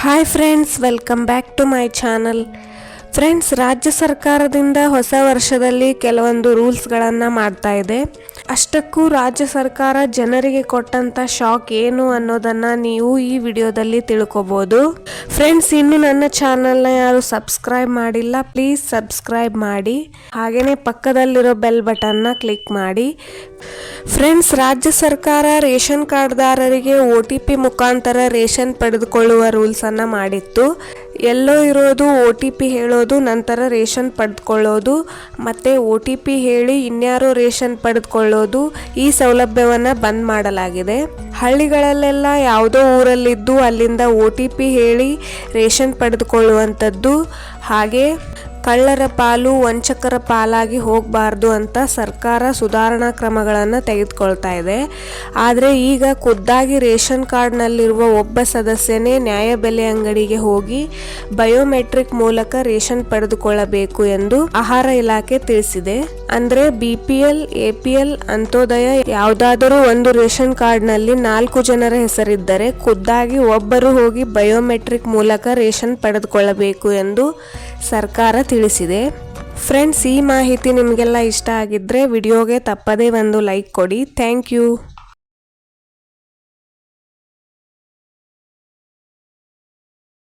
Hi friends welcome back to my channel friends ರಾಜ್ಯ ಸರ್ಕಾರದಿಂದ ಹೊಸ ವರ್ಷದಲ್ಲಿ ಕೆಲವೊಂದು ರೂಲ್ಸ್ಗಳನ್ನು ಮಾಡ್ತಾ ಇದೆ. ಅಷ್ಟಕ್ಕೂ ರಾಜ್ಯ ಸರ್ಕಾರ ಜನರಿಗೆ ಕೊಟ್ಟಂಥ ಶಾಕ್ ಏನು ಅನ್ನೋದನ್ನು ನೀವು ಈ ವಿಡಿಯೋದಲ್ಲಿ ತಿಳ್ಕೊಬೋದು. ಫ್ರೆಂಡ್ಸ್ ಇನ್ನು ನನ್ನ ಚಾನಲ್ನ ಯಾರು ಸಬ್ಸ್ಕ್ರೈಬ್ ಮಾಡಿಲ್ಲ ಪ್ಲೀಸ್ ಸಬ್ಸ್ಕ್ರೈಬ್ ಮಾಡಿ. ಹಾಗೆಯೇ ಪಕ್ಕದಲ್ಲಿರೋ ಬೆಲ್ ಬಟನ್ನ ಕ್ಲಿಕ್ ಮಾಡಿ. ಫ್ರೆಂಡ್ಸ್ ರಾಜ್ಯ ಸರ್ಕಾರ ರೇಷನ್ ಕಾರ್ಡ್ದಾರರಿಗೆ ಒ ಟಿ ಪಿ ಮುಖಾಂತರ ರೇಷನ್ ಪಡೆದುಕೊಳ್ಳುವ ರೂಲ್ಸನ್ನು ಮಾಡಿತ್ತು. ಎಲ್ಲೋ ಇರೋದು ಒ ಟಿ ಪಿ ಹೇಳೋದು, ನಂತರ ರೇಷನ್ ಪಡೆದುಕೊಳ್ಳೋದು, ಮತ್ತು ಒ ಟಿ ಪಿ ಹೇಳಿ ಇನ್ಯಾರೋ ರೇಷನ್ ಪಡೆದುಕೊಳ್ಳೋದು ಈ ಸೌಲಭ್ಯವನ್ನು ಬಂದ್ ಮಾಡಲಾಗಿದೆ. ಹಳ್ಳಿಗಳಲ್ಲೆಲ್ಲ ಯಾವುದೋ ಊರಲ್ಲಿದ್ದು ಅಲ್ಲಿಂದ ಒ ಟಿ ಪಿ ಹೇಳಿ ರೇಷನ್ ಪಡೆದುಕೊಳ್ಳುವಂಥದ್ದು. ಹಾಗೆ ಕಳ್ಳರ ಪಾಲು ವಂಚಕರ ಪಾಲಾಗಿ ಹೋಗಬಾರ್ದು ಅಂತ ಸರ್ಕಾರ ಸುಧಾರಣಾ ಕ್ರಮಗಳನ್ನು ತೆಗೆದುಕೊಳ್ತಾ ಇದೆ. ಆದರೆ ಈಗ ಖುದ್ದಾಗಿ ರೇಷನ್ ಕಾರ್ಡ್ನಲ್ಲಿರುವ ಒಬ್ಬ ಸದಸ್ಯನೇ ನ್ಯಾಯಬೆಲೆ ಅಂಗಡಿಗೆ ಹೋಗಿ ಬಯೋಮೆಟ್ರಿಕ್ ಮೂಲಕ ರೇಷನ್ ಪಡೆದುಕೊಳ್ಳಬೇಕು ಎಂದು ಆಹಾರ ಇಲಾಖೆ ತಿಳಿಸಿದೆ. ಅಂದ್ರೆ ಬಿಪಿಎಲ್ ಎಪಿಎಲ್ ಅಂತೋದಯ ಯಾವುದಾದರೂ ಒಂದು ರೇಷನ್ ಕಾರ್ಡ್ನಲ್ಲಿ ನಾಲ್ಕು ಜನರ ಹೆಸರಿದ್ದರೆ ಖುದ್ದಾಗಿ ಒಬ್ಬರು ಹೋಗಿ ಬಯೋಮೆಟ್ರಿಕ್ ಮೂಲಕ ರೇಷನ್ ಪಡೆದುಕೊಳ್ಳಬೇಕು ಎಂದು ಸರ್ಕಾರ ತಿಳಿಸಿದೆ. ಫ್ರೆಂಡ್ಸ್, ಈ ಮಾಹಿತಿ ನಿಮಗೆಲ್ಲ ಇಷ್ಟ ಆಗಿದ್ದರೆ ವಿಡಿಯೋಗೆ ತಪ್ಪದೇ ಒಂದು ಲೈಕ್ ಕೊಡಿ. Thank you.